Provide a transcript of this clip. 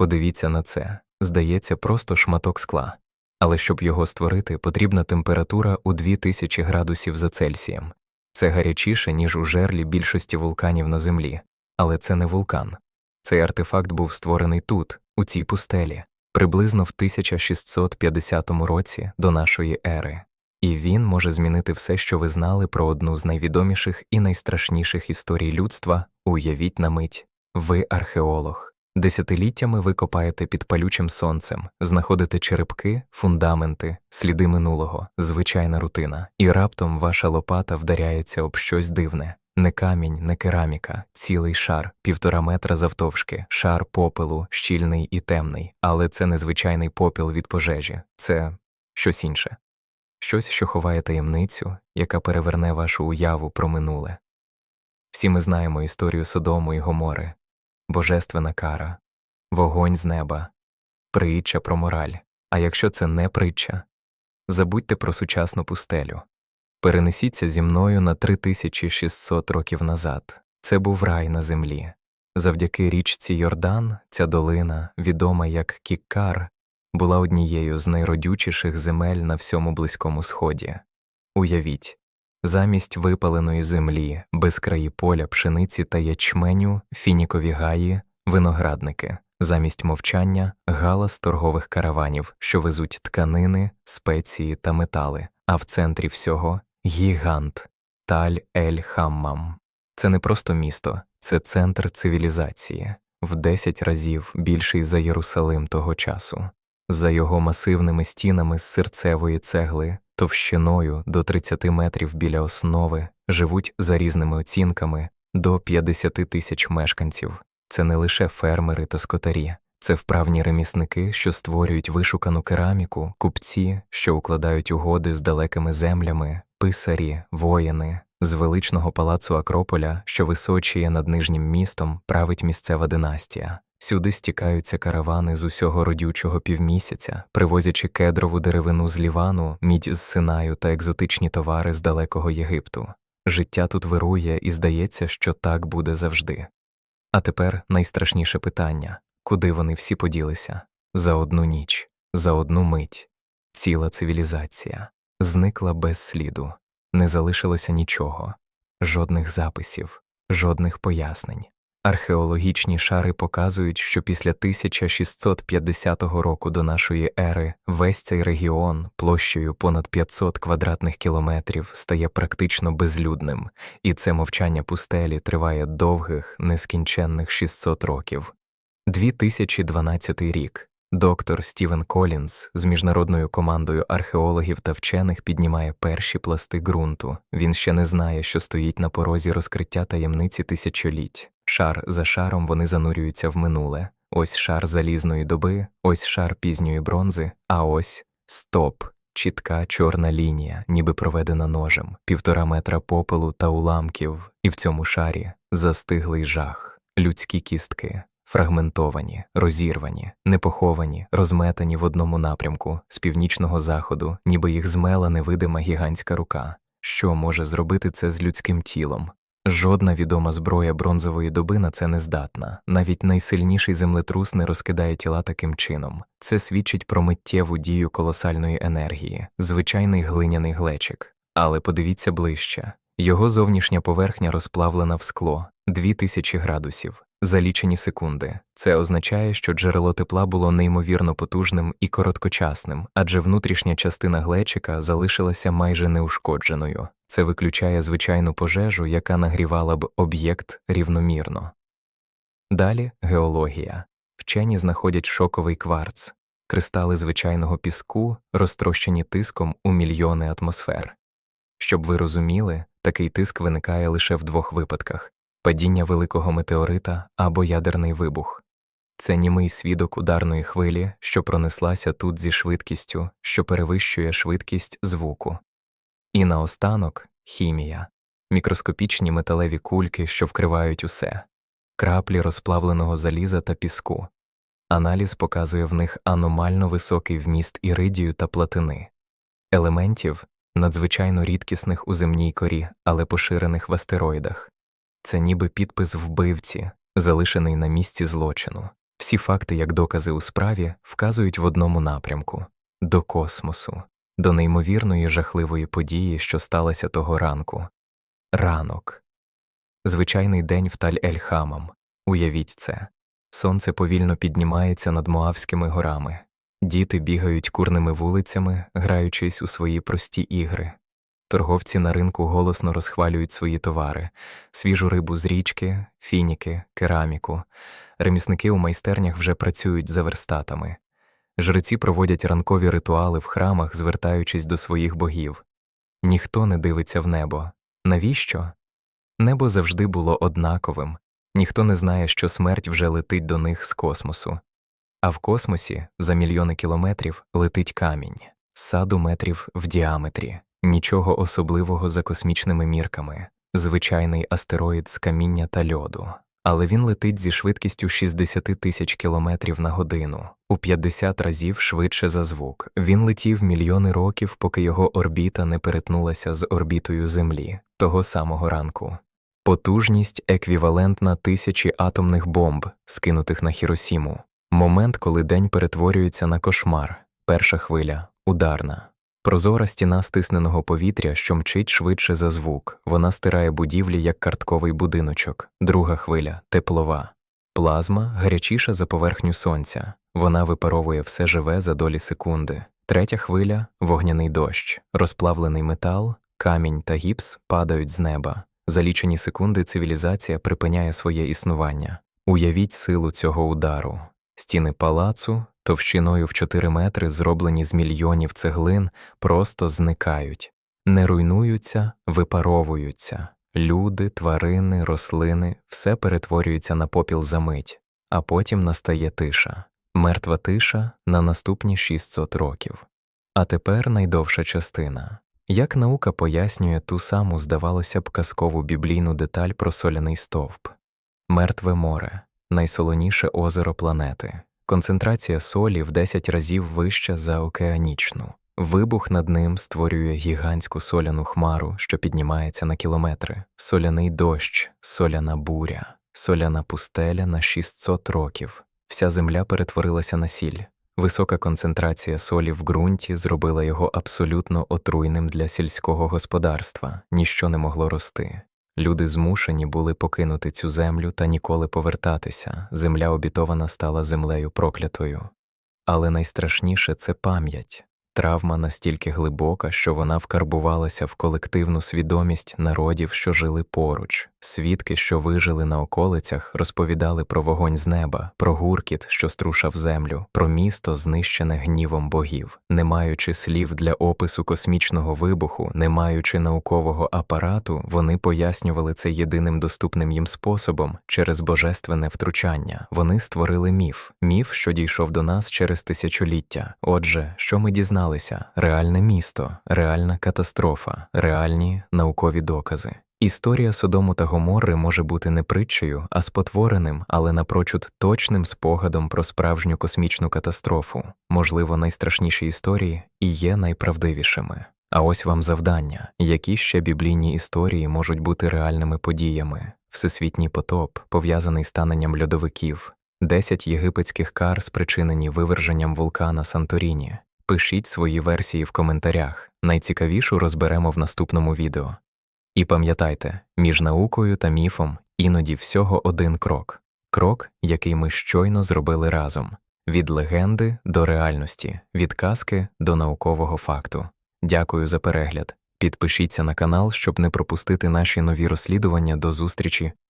Подивіться на це здається, просто шматок скла. Але щоб його створити, потрібна температура у 2000 градусів за Цельсієм. Це гарячіше, ніж у жерлі більшості вулканів на Землі. Але це не вулкан. Цей артефакт був створений тут, у цій пустелі, приблизно в 1650 році до нашої ери. І він може змінити все, що ви знали про одну з найвідоміших і найстрашніших історій людства. Уявіть на мить, ви археолог. Десятиліттями ви копаєте під палючим сонцем, знаходите черепки, фундаменти, сліди минулого, звичайна рутина, і раптом ваша лопата вдаряється об щось дивне. Не камінь, не кераміка, цілий шар, півтора метра завтовшки, шар попелу, щільний і темний, але це не звичайний попіл від пожежі, це щось інше. Щось, що ховає таємницю, яка переверне вашу уяву про минуле. Всі ми знаємо історію Содому і Гомори, божественна кара, вогонь з неба, притча про мораль. А якщо це не притча, забудьте про сучасну пустелю. Перенесіться зі мною на 3600 років назад. Це був рай на землі. Завдяки річці Йордан, ця долина, відома як Кіккар, була однією з найродючіших земель на всьому Близькому Сході. Уявіть, замість випаленої землі, безкраї поля пшениці та ячменю, фінікові гаї, виноградники, замість мовчання галас торгових караванів, що везуть тканини, спеції та метали, а в центрі всього гігант Таль Ель Хаммам. Це не просто місто, це центр цивілізації, в 10 разів більший за Єрусалим того часу. За його масивними стінами з серцевої цегли, товщиною до 30 метрів біля основи, живуть за різними оцінками до 50 тисяч мешканців. Це не лише фермери та скотарі, це вправні ремісники, що створюють вишукану кераміку, купці, що укладають угоди з далекими землями, писарі, воїни. З величного палацу Акрополя, що височіє над нижнім містом, править місцева династія. Сюди стікаються каравани з усього родючого півмісяця, привозячи кедрову деревину з Лівану, мідь з Синаю та екзотичні товари з далекого Єгипту. Життя тут вирує і здається, що так буде завжди. А тепер найстрашніше питання куди вони всі поділися? За одну ніч, за одну мить. Ціла цивілізація зникла без сліду, не залишилося нічого, жодних записів, жодних пояснень. Археологічні шари показують, що після 1650 року до нашої ери весь цей регіон площею понад 500 квадратних кілометрів стає практично безлюдним, і це мовчання пустелі триває довгих, нескінченних 600 років. 2012 рік. Доктор Стівен Колінс з міжнародною командою археологів та вчених піднімає перші пласти ґрунту. Він ще не знає, що стоїть на порозі розкриття таємниці тисячоліть. Шар за шаром вони занурюються в минуле. Ось шар залізної доби, ось шар пізньої бронзи, а ось стоп. Чітка чорна лінія, ніби проведена ножем, півтора метра попелу та уламків, і в цьому шарі застиглий жах, людські кістки, фрагментовані, розірвані, непоховані, розметані в одному напрямку з північного заходу, ніби їх змела невидима гігантська рука. Що може зробити це з людським тілом? Жодна відома зброя бронзової доби на це не здатна. Навіть найсильніший землетрус не розкидає тіла таким чином. Це свідчить про миттєву дію колосальної енергії, звичайний глиняний глечик. Але подивіться ближче його зовнішня поверхня розплавлена в скло 2000 градусів. За лічені секунди це означає, що джерело тепла було неймовірно потужним і короткочасним, адже внутрішня частина глечика залишилася майже неушкодженою. Це виключає звичайну пожежу, яка нагрівала б об'єкт рівномірно. Далі геологія. Вчені знаходять шоковий кварц, кристали звичайного піску, розтрощені тиском у мільйони атмосфер. Щоб ви розуміли, такий тиск виникає лише в двох випадках падіння великого метеорита або ядерний вибух. Це німий свідок ударної хвилі, що пронеслася тут зі швидкістю, що перевищує швидкість звуку. І наостанок хімія, мікроскопічні металеві кульки, що вкривають усе, краплі розплавленого заліза та піску. Аналіз показує в них аномально високий вміст іридію та платини, елементів, надзвичайно рідкісних у земній корі, але поширених в астероїдах. Це ніби підпис вбивці, залишений на місці злочину. Всі факти, як докази у справі, вказують в одному напрямку до космосу, до неймовірної жахливої події, що сталася того ранку. Ранок. Звичайний день в Таль-Ель-Хамам. Уявіть це. Сонце повільно піднімається над Моавськими горами. Діти бігають курними вулицями, граючись у свої прості ігри. Торговці на ринку голосно розхвалюють свої товари свіжу рибу з річки, фініки, кераміку. Ремісники у майстернях вже працюють за верстатами. Жреці проводять ранкові ритуали в храмах, звертаючись до своїх богів. Ніхто не дивиться в небо. Навіщо? Небо завжди було однаковим, ніхто не знає, що смерть вже летить до них з космосу. А в космосі за мільйони кілометрів летить камінь, саду метрів в діаметрі, нічого особливого за космічними мірками, звичайний астероїд з каміння та льоду. Але він летить зі швидкістю 60 тисяч кілометрів на годину, у 50 разів швидше за звук. Він летів мільйони років, поки його орбіта не перетнулася з орбітою Землі того самого ранку. Потужність еквівалентна тисячі атомних бомб, скинутих на Хіросіму. Момент, коли день перетворюється на кошмар, перша хвиля ударна. Прозора стіна стисненого повітря, що мчить швидше за звук, вона стирає будівлі як картковий будиночок, друга хвиля теплова. Плазма гарячіша за поверхню сонця, вона випаровує все живе за долі секунди. Третя хвиля вогняний дощ, розплавлений метал, камінь та гіпс падають з неба. За лічені секунди цивілізація припиняє своє існування. Уявіть силу цього удару. Стіни палацу, товщиною в 4 метри, зроблені з мільйонів цеглин, просто зникають, не руйнуються, випаровуються. Люди, тварини, рослини все перетворюється на попіл за мить, а потім настає тиша, мертва тиша на наступні 600 років. А тепер найдовша частина. Як наука пояснює ту саму, здавалося б, казкову біблійну деталь про соляний стовп, мертве море, найсолоніше озеро планети, концентрація солі в 10 разів вища за океанічну. Вибух над ним створює гігантську соляну хмару, що піднімається на кілометри, соляний дощ, соляна буря, соляна пустеля на 600 років. Вся земля перетворилася на сіль. Висока концентрація солі в ґрунті зробила його абсолютно отруйним для сільського господарства, ніщо не могло рости. Люди змушені були покинути цю землю та ніколи повертатися. Земля обітована стала землею проклятою. Але найстрашніше це пам'ять. Травма настільки глибока, що вона вкарбувалася в колективну свідомість народів, що жили поруч. Свідки, що вижили на околицях, розповідали про вогонь з неба, про гуркіт, що струшав землю, про місто, знищене гнівом богів, не маючи слів для опису космічного вибуху, не маючи наукового апарату, вони пояснювали це єдиним доступним їм способом через божественне втручання. Вони створили міф, міф, що дійшов до нас через тисячоліття. Отже, що ми дізналися? Реальне місто, реальна катастрофа, реальні наукові докази. Історія Содому та Гоморри може бути не притчею, а спотвореним, але напрочуд точним спогадом про справжню космічну катастрофу, можливо, найстрашніші історії і є найправдивішими. А ось вам завдання, які ще біблійні історії можуть бути реальними подіями, всесвітній потоп, пов'язаний з таненням льодовиків, десять єгипетських кар, спричинені виверженням вулкана Санторіні. Пишіть свої версії в коментарях. Найцікавішу розберемо в наступному відео. І пам'ятайте, між наукою та міфом іноді всього один крок крок, який ми щойно зробили разом від легенди до реальності, від казки до наукового факту. Дякую за перегляд. Підпишіться на канал, щоб не пропустити наші нові розслідування до зустрічі